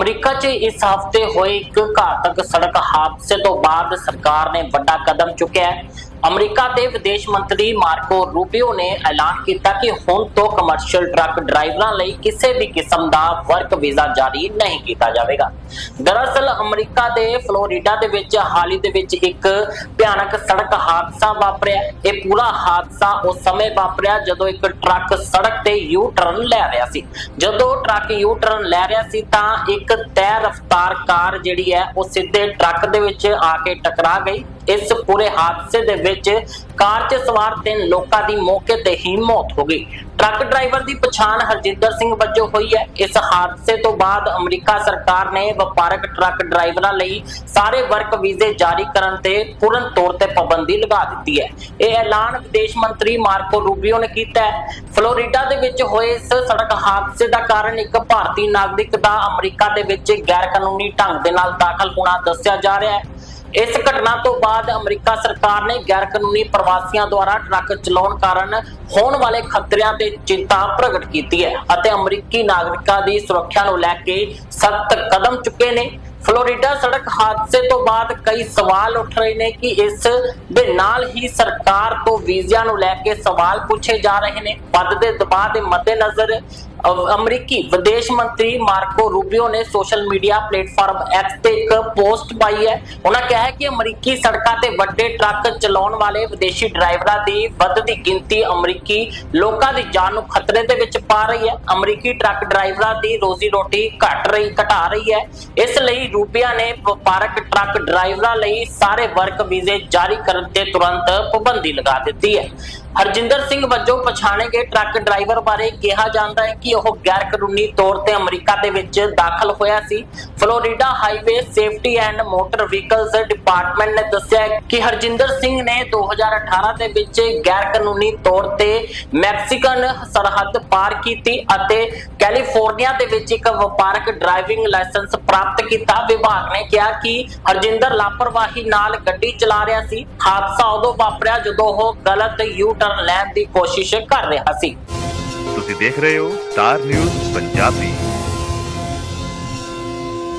America 'ਚ ਇਸ ਹਫ਼ਤੇ ਹੋਏ ਇੱਕ ਘਾਤਕ ਸੜਕ ਹਾਦਸੇ ਤੋਂ ਬਾਅਦ ਸਰਕਾਰ ਨੇ ਵੱਡਾ ਕਦਮ ਚੁੱਕਿਆ ਹੈ। ਅਮਰੀਕਾ ਦੇ ਵਿਦੇਸ਼ ਮੰਤਰੀ ਮਾਰਕੋ ਰੂਬੀਓ ਨੇ ਐਲਾਨ ਕੀਤਾ ਕਿ ਹੁਣ ਤੋਂ ਕਮਰਸ਼ੀਅਲ ਟਰੱਕ ਡਰਾਈਵਰਾਂ ਲਈ ਕਿਸੇ ਵੀ ਕਿਸਮ ਦਾ ਵਰਕ ਵੀਜ਼ਾ ਜਾਰੀ ਨਹੀਂ ਕੀਤਾ ਜਾਵੇਗਾ। ਦਰਅਸਲ, ਅਮਰੀਕਾ ਦੇ ਫਲੋਰੀਡਾ ਦੇ ਵਿੱਚ, ਹਾਲ ਦੇ ਵਿੱਚ ਇੱਕ ਭਿਆਨਕ ਸੜਕ ਹਾਦਸਾ ਵਾਪਰਿਆ। ਇਹ ਪੂਰਾ ਹਾਦਸਾ ਉਸ ਸਮੇਂ ਵਾਪਰਿਆ ਜਦੋਂ ਇੱਕ ਟਰੱਕ ਸੜਕ ਤੇ ਯੂ ਟਰਨ ਲੈ ਰਿਹਾ ਸੀ। ਜਦੋਂ ਟਰੱਕ ਯੂ ਟਰਨ ਲੈ ਰਿਹਾ ਸੀ ਤਾਂ ਇੱਕ ਤੈਅ ਰਫ਼ਤਾਰ ਕਾਰ ਜਿਹੜੀ ਹੈ, ਉਹ ਸਿੱਧੇ ਟਰੱਕ ਦੇ ਵਿੱਚ ਆ ਕੇ ਟਕਰਾ ਗਈ। ਇਸ ਪੂਰੇ ਹਾਦਸੇ ਦੇ ਵਿੱਚ ਕਾਰ 'ਚ ਸਵਾਰ ਤਿੰਨ ਲੋਕਾਂ ਦੀ ਮੌਕੇ ਤੇ ਹੀ ਮੌਤ ਹੋ ਗਈ। ਟਰੱਕ ਡਰਾਈਵਰ ਦੀ ਪਛਾਣ ਹਰਜਿੰਦਰ ਸਿੰਘ ਵਜੋਂ ਹੋਈ ਹੈ। ਇਸ ਹਾਦਸੇ ਤੋਂ ਬਾਅਦ ਅਮਰੀਕਾ ਸਰਕਾਰ ਨੇ ਵਪਾਰਕ ਟਰੱਕ ਡਰਾਈਵਰਾਂ ਲਈ ਸਾਰੇ ਵਰਕ ਵੀਜ਼ੇ ਜਾਰੀ ਕਰਨ ਤੇ ਪੂਰਨ ਤੌਰ ਤੇ ਪਾਬੰਦੀ ਲਗਾ ਦਿੱਤੀ ਹੈ। ਇਹ ਐਲਾਨ ਵਿਦੇਸ਼ ਮੰਤਰੀ ਮਾਰਕੋ ਰੂਬੀਓ ਨੇ ਕੀਤਾ ਹੈ। ਫਲੋਰੀਡਾ ਦੇ ਵਿੱਚ ਹੋਏ ਇਸ ਸੜਕ ਹਾਦਸੇ ਦਾ ਕਾਰਨ ਇੱਕ ਭਾਰਤੀ ਨਾਗਰਿਕ ਦਾ ਅਮਰੀਕਾ ਦੇ ਵਿੱਚ ਗੈਰ ਕਾਨੂੰਨੀ ਢੰਗ ਦੇ ਨਾਲ ਦਾਖਲ ਹੋਣਾ ਦੱਸਿਆ ਜਾ ਰਿਹਾ ਹੈ। ਇਸ ਘਟਨਾ ਤੋਂ ਬਾਅਦ ਅਮਰੀਕਾ ਸਰਕਾਰ ਨੇ ਗੈਰ ਕਾਨੂੰਨੀ ਪ੍ਰਵਾਸੀਆਂ ਦੁਆਰਾ ਟਰੱਕ ਚਲਾਉਣ ਕਾਰਨ ਹੋਣ ਵਾਲੇ ਖਤਰਿਆਂ ਤੇ ਚਿੰਤਾ ਪ੍ਰਗਟ ਕੀਤੀ ਹੈ ਅਤੇ ਅਮਰੀਕੀ ਨਾਗਰਿਕਾਂ ਦੀ ਸੁਰੱਖਿਆ ਨੂੰ ਲੈ ਕੇ ਸਖਤ ਕਦਮ ਚੁੱਕੇ ਨੇ। ਫਲੋਰੀਡਾ ਸੜਕ ਹਾਦਸੇ ਤੋਂ ਬਾਅਦ ਕਈ ਸਵਾਲ ਉੱਠ ਰਹੇ ਨੇ ਕਿ ਇਸ ਦੇ ਨਾਲ ਹੀ ਸਰਕਾਰ ਤੋਂ ਵੀਜ਼ਿਆਂ ਨੂੰ ਲੈ ਕੇ ਸਵਾਲ ਪੁੱਛੇ ਜਾ ਰਹੇ ਨੇ। ਵੱਧਦੇ ਦਬਾਅ ਦੇ ਮੱਦੇਨਜ਼ਰ ਅਮਰੀਕੀ ਵਿਦੇਸ਼ ਮੰਤਰੀ ਮਾਰਕੋ ਰੂਬੀਓ ਨੇ ਸੋਸ਼ਲ ਮੀਡੀਆ ਪਲੇਟਫਾਰਮ X ਤੇ ਇੱਕ ਪੋਸਟ ਪਾਈ ਹੈ। ਉਹਨਾਂ ਕਿਹਾ ਹੈ ਕਿ ਅਮਰੀਕੀ ਸੜਕਾਂ ਤੇ ਵੱਡੇ ਟਰੱਕ ਚਲਾਉਣ ਵਾਲੇ ਵਿਦੇਸ਼ੀ ਡਰਾਈਵਰਾਂ ਦੀ ਵੱਧਦੀ ਗਿਣਤੀ ਅਮਰੀਕੀ ਲੋਕਾਂ ਦੀ ਜਾਨ ਨੂੰ ਖਤਰੇ ਦੇ ਵਿੱਚ ਪਾ ਰਹੀ ਹੈ। ਅਮਰੀਕੀ ਟਰੱਕ ਡਰਾਈਵਰਾਂ ਦੀ ਰੋਜ਼ੀ ਰੋਟੀ ਘਟ ਰਹੀ, ਘਟਾ ਰਹੀ ਹੈ। ਇਸ ਲਈ ਰੂਬੀਆ ਨੇ ਵਪਾਰਕ ਟਰੱਕ ਡਰਾਈਵਰਾਂ ਲਈ ਸਾਰੇ ਵਰਕ ਵੀਜ਼ੇ ਜਾਰੀ ਕਰਨ ਤੇ ਤੁਰੰਤ ਪਾਬੰਦੀ ਲਗਾ ਦਿੱਤੀ ਹੈ। ਹਰਜਿੰਦਰ ਸਿੰਘ ਵਜੋਂ ਪਛਾਣੇ ਗਏ ਟਰੱਕ ਡਰਾਈਵਰ ਬਾਰੇ ਕਿਹਾ ਜਾਂਦਾ ਹੈ ਕਿ ਉਹ ਗੈਰ ਕਾਨੂੰਨੀ ਤੌਰ ਤੇ ਅਮਰੀਕਾ ਦੇ ਵਿੱਚ ਦਾਖਲ ਹੋਇਆ ਸੀ। Florida highway safety and motor vehicles department ਨੇ ਦੱਸਿਆ ਕਿ ਹਰਜਿੰਦਰ ਸਿੰਘ ਨੇ 2018 ਦੇ ਵਿੱਚ ਗੈਰ ਕਾਨੂੰਨੀ ਤੌਰ ਤੇ ਮੈਕਸੀਕਨ ਸਰਹੱਦ ਪਾਰ ਕੀਤੀ ਅਤੇ ਕੈਲੀਫੋਰਨੀਆ ਦੇ ਵਿੱਚ ਇੱਕ ਵਪਾਰਕ ਡਰਾਈਵਿੰਗ ਲਾਇਸੈਂਸ ਪ੍ਰਾਪਤ ਕੀਤਾ। ਵਿਭਾਗ ਨੇ ਕਿਹਾ ਕਿ ਹਰਜਿੰਦਰ ਲਾਪਰਵਾਹੀ ਨਾਲ ਗੱਡੀ ਚਲਾ ਰਿਹਾ ਸੀ। ਹਾਦਸਾ ਉਦੋਂ ਵਾਪਰਿਆ ਜਦੋਂ ਉਹ ਗਲਤ ਯੂ ਟਰਨ ਲੈਣ ਦੀ ਕੋਸ਼ਿਸ਼ ਕਰ ਰਿਹਾ ਸੀ। ਤੁਸੀਂ ਦੇਖ ਰਹੇ ਹੋ ਸਟਾਰ ਨਿਊਜ਼ ਪੰਜਾਬੀ।